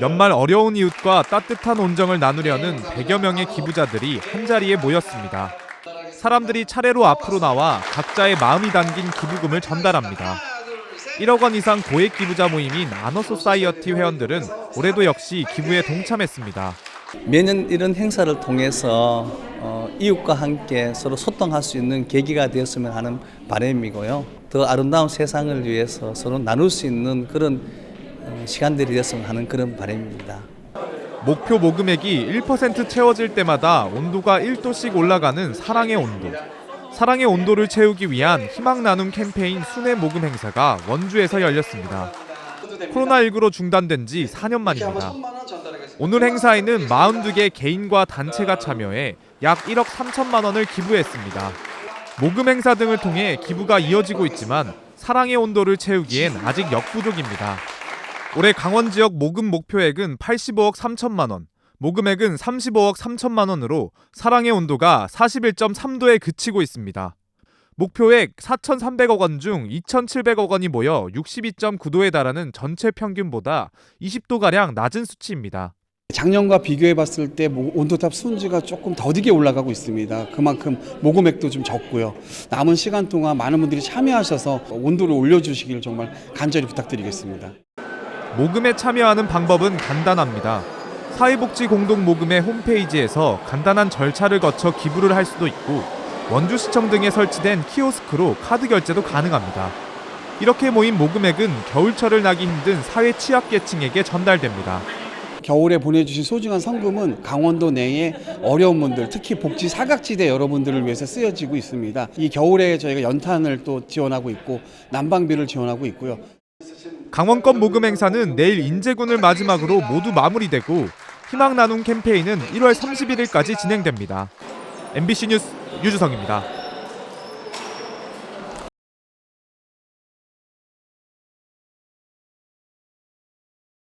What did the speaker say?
연말 어려운 이웃과 따뜻한 온정을 나누려는 100여 명의 기부자들이 한자리에 모였습니다. 사람들이 차례로 앞으로 나와 각자의 마음이 담긴 기부금을 전달합니다. 1억 원 이상 고액 기부자 모임인 아너소사이어티 회원들은 올해도 역시 기부에 동참했습니다. 매년 이런 행사를 통해서 어, 이웃과 함께 서로 소통할 수 있는 계기가 되었으면 하는 바람이고요. 더 아름다운 세상을 위해서 서로 나눌 수 있는 그런 어, 시간들이 되었으면 하는 그런 바람입니다. 목표 모금액이 1% 채워질 때마다 온도가 1도씩 올라가는 사랑의 온도. 사랑의 온도를 채우기 위한 희망 나눔 캠페인 순회 모금 행사가 원주에서 열렸습니다. 코로나19로 중단된 지 4년 만입니다. 오늘 행사에는 42개 개인과 단체가 참여해 약 1억 3천만 원을 기부했습니다. 모금 행사 등을 통해 기부가 이어지고 있지만 사랑의 온도를 채우기엔 아직 역부족입니다. 올해 강원 지역 모금 목표액은 85억 3천만 원, 모금액은 35억 3천만 원으로 사랑의 온도가 41.3도에 그치고 있습니다. 목표액 4,300억 원 중 2,700억 원이 모여 62.9도에 달하는 전체 평균보다 20도가량 낮은 수치입니다. 작년과 비교해 봤을 때 모- 온도탑 순지가 조금 더디게 올라가고 있습니다. 그만큼 모금액도 좀 적고요. 남은 시간 동안 많은 분들이 참여하셔서 온도를 올려주시기를 정말 간절히 부탁드리겠습니다. 모금에 참여하는 방법은 간단합니다. 사회복지 공동 모금의 홈페이지에서 간단한 절차를 거쳐 기부를 할 수도 있고 원주시청 등에 설치된 키오스크로 카드 결제도 가능합니다. 이렇게 모인 모금액은 겨울철을 나기 힘든 사회 취약계층에게 전달됩니다. 겨울에 보내주신 소중한 성금은 강원도 내의 어려운 분들, 특히 복지 사각지대 여러분들을 위해서 쓰여지고 있습니다. 이 겨울에 저희가 연탄을 또 지원하고 있고 난방비를 지원하고 있고요. 강원권 모금 행사는 내일 인제군을 마지막으로 모두 마무리되고 희망 나눔 캠페인은 1월 31일까지 진행됩니다. MBC 뉴스 유주성입니다.